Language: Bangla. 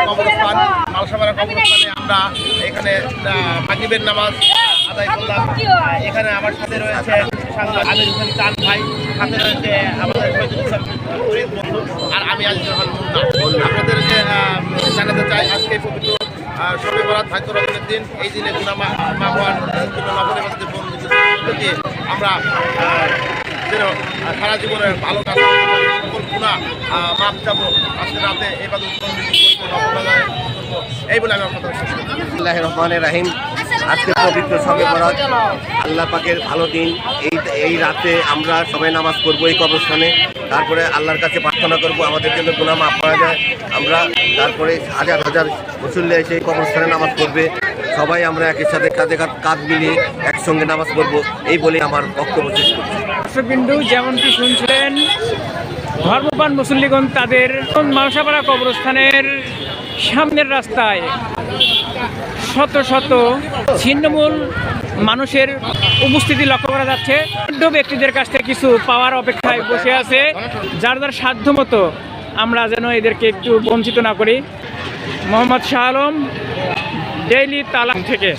কবরস্থান মালসাপাড়া কবরস্থানে আমরা এখানে আহ, মাগরিবের নামাজ আদায় করলাম। এখানে আমার সাথে রয়েছে আমির হোসেন চান ভাই সাথে রয়েছে আমাদের শহীদুল বন্ধু আর আমি আজিজুর রহমান মুন্না আপনাদেরকে জানাতে চাই আজকে পবিত্র শবে বরাত ভাগ্য রকমের দিন। এই দিনে গুনা মা মা হওয়ার নগরের মধ্যে আমরা যেন সারা জীবনের ভালো কাজ গুণা মাপ যাব আজকে রাতে এবার এই বলে আমি আমার কথা শেষ করছি। আল্লাহ রহমান রাহিম। আজকে পবিত্র সবে বরাত। আল্লাহ পাকের ভালো দিন। এই এই রাতে আমরা সবাই নামাজ পড়ব এই কবরস্থানে। তারপরে আল্লাহর কাছে প্রার্থনা করব আমাদের জন্য গুনাহ মাফ করা যায়। আমরা তারপরে হাজার হাজার মুসল্লি এসে এই কবরস্থানে নামাজ পড়বে। সবাই আমরা একের সাথে কাঁধে কাঁধ কাঁধ মিলিয়ে একসঙ্গে নামাজ পড়ব। এই বলে আমার বক্তব্য শেষ করছি। দর্শকবিন্দু যেমনটি শুনছিলেন ধর্মপান মুসল্লিগণ তাদের মালসাপাড়া কবরস্থানের সামনের রাস্তায় শত শত ছিন্নমূল মানুষের উপস্থিতি লক্ষ্য করা যাচ্ছে। ব্যক্তিদের কাছ থেকে কিছু পাওয়ার অপেক্ষায় বসে আছে। যার যার সাধ্য মতো আমরা যেন এদেরকে একটু বঞ্চিত না করি। মোহাম্মদ শাহ আলম ডেইলি তালাম থেকে।